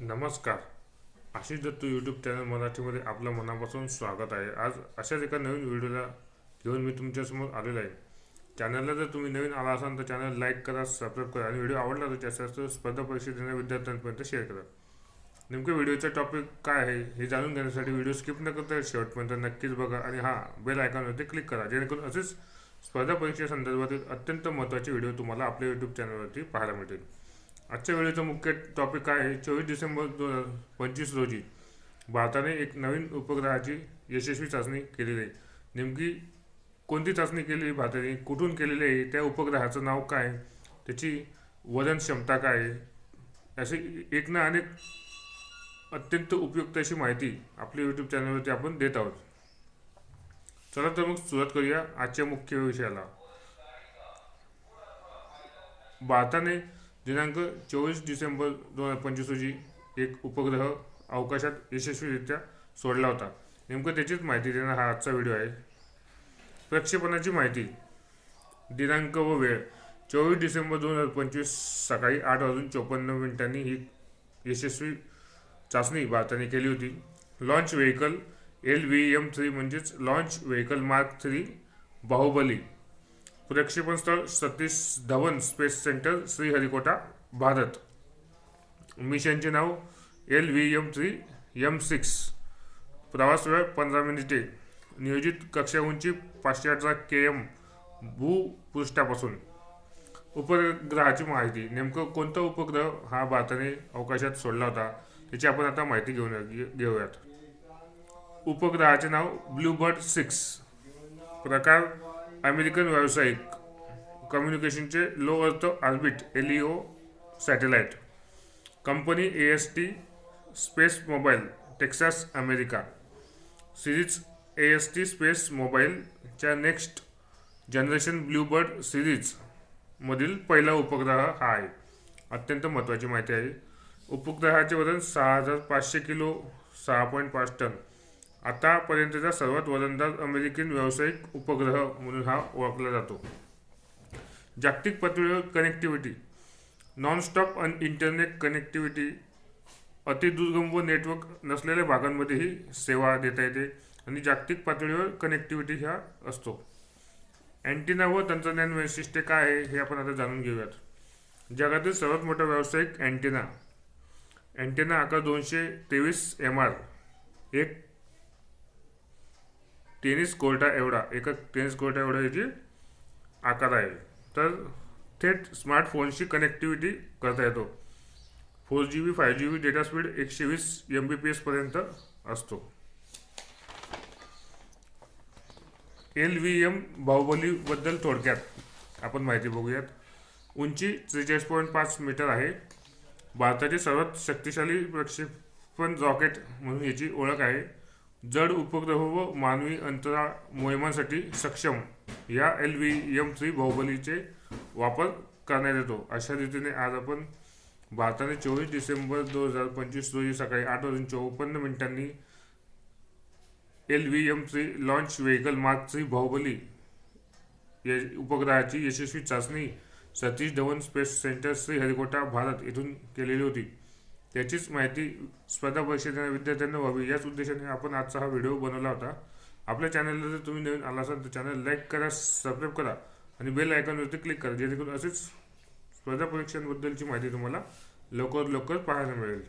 नमस्कार. Ashish Dattu YouTube channel मराठीमध्ये आपलं मनापासून स्वागत आहे. आज अशाच एका नवीन व्हिडिओला घेऊन मी तुमच्यासमोर आलेलो आहे. चॅनलला जर तुम्ही नवीन आला असाल तर चॅनल लाईक करा सबस्क्राईब करा आणि व्हिडिओ आवडला तर जास्तीत जास्त स्पर्धा परीक्षा देणाऱ्या विद्यार्थ्यांपर्यंत शेअर करा. नेमकं व्हिडिओचा टॉपिक काय आहे हे जाणून घेण्यासाठी व्हिडिओ स्किप न करता शेवटपर्यंत नक्कीच बघा आणि हां बेल आयकॉनवरती क्लिक करा. जेणेकरून असेच स्पर्धा परीक्षेसंदर्भातील अत्यंत महत्त्वाचे व्हिडिओ तुम्हाला आपल्या यूट्यूब चॅनलवरती पाहायला मिळतील. आजच्या वेळेचा मुख्य टॉपिक काय आहे चोवीस डिसेंबर दोन हजार पंचवीस रोजी. भारताने एक नवीन उपग्रहाची यशस्वी चाचणी केलेली आहे. नेमकी कोणती चाचणी केली भारताने? कुठून केलेली आहे? त्या उपग्रहाचं नाव काय त्याची वजन क्षमता काय आहे? अशी एक ना अनेक अत्यंत उपयुक्त अशी माहिती आपल्या यूट्यूब चॅनलवरती आपण देत आहोत. चला तर मग सुरुवात करूया आजच्या मुख्य विषयाला. भारताने दिनांक चोवीस डिसेंबर दोन हजार पंचवीस रोजी एक उपग्रह अवकाशात यशस्वीरित्या सोडला होता. नेमकं त्याचीच माहिती देणं हा आजचा व्हिडिओ आहे. प्रक्षेपणाची माहिती. दिनांक व वेळ. चोवीस डिसेंबर दोन हजार पंचवीस सकाळी आठ वाजून चोपन्न मिनिटांनी ही यशस्वी चाचणी भारताने केली होती. Launch vehicle L V M three म्हणजेच launch vehicle mark three Bahubali. प्रक्षेपण स्थळ सतीश धवन स्पेस सेंटर श्रीहरिकोटा भारत. मिशनचे नाव L V M three M six. प्रवास वेळ पंधरा मिनिटे. नियोजित कक्षा उंची पाचशे अठरा के एम भूपृष्ठापासून उपग्रहाची माहिती. नेमकं कोणता उपग्रह हा भारताने अवकाशात सोडला होता त्याची आपण आता माहिती घेऊन घेऊयात. उपग्रहाचे नाव ब्लूबर्ड सिक्स. प्रकार अमेरिकन व्यावसायिक कम्युनिकेशनचे low earth orbit LEO satellite company A S T space mobile Texas America. Series A S T space मोबाईलच्या नेक्स्ट जनरेशन ब्लूबर्ड सिरीज मधील पहिला उपग्रह हा आहे. अत्यंत महत्त्वाची माहिती आहे. उपग्रहाचे वजन सहा हजार पाचशे किलो सहा पॉईंट पाच टन. आतापर्यंतचा सर्वात वजनदार अमेरिकन व्यावसायिक उपग्रह म्हणून हा ओळखला जातो. जागतिक पातळीवर कनेक्टिव्हिटी नॉनस्टॉप अन इंटरनेट कनेक्टिव्हिटी अतिदुर्गम व नेटवर्क नसलेल्या भागांमध्येही सेवा देता येते आणि जागतिक पातळीवर कनेक्टिव्हिटी ह्या असतो. अँटिना व तंत्रज्ञान वैशिष्ट्ये काय आहे हे आपण आता जाणून घेऊयात. जगातील सर्वात मोठा व्यावसायिक अँटिना अँटेना आकार दोनशे तेवीस एम आर एक टेनिस कोर्टा एवढा एका टेनिस कोर्टा एवढा याची आकार आहे. तर थेट स्मार्टफोनशी कनेक्टिव्हिटी करता येतो. Four G B five G B data speed एकशे वीस एम बी पी एसपर्यंत असतो. एल व्ही एम बाहुबलीबद्दल थोडक्यात आपण माहिती बघूयात. उंची त्रेचाळीस पॉईंट पाच मीटर आहे. भारताचे सर्वात शक्तिशाली प्रक्षेपण रॉकेट म्हणून याची ओळख आहे. जड उपग्रह व मानवी अंतराळ मोहिमांसाठी सक्षम. या एल व्ही एम थ्री बाहुबलीचे वापर करण्यात येतो. अशा रीतीने आज आपण भारताने चोवीस डिसेंबर दोन हजार पंचवीस रोजी सकाळी आठ वाजून चौपन्न मिनिटांनी L V M three launch vehicle mark three Bahubali या उपग्रहाची यशस्वी चाचणी सतीश धवन स्पेस सेंटर श्रीहरिकोटा भारत येथून केलेली होती. याचीच माहिती स्पर्धा परीक्षेच्या विद्यार्थ्यांना व्हावी. याच उद्देशाने आपण आजचा हा व्हिडिओ बनवला होता. आपल्या चॅनलला जर तुम्ही नवीन आला असाल तर चॅनल लाईक करा सबस्क्राईब करा आणि बेल आयकॉनवरती क्लिक करा जेणेकरून असेच स्पर्धा परीक्षांबद्दलची माहिती तुम्हाला लवकर लवकर पाहायला मिळेल.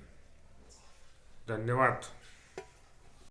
धन्यवाद.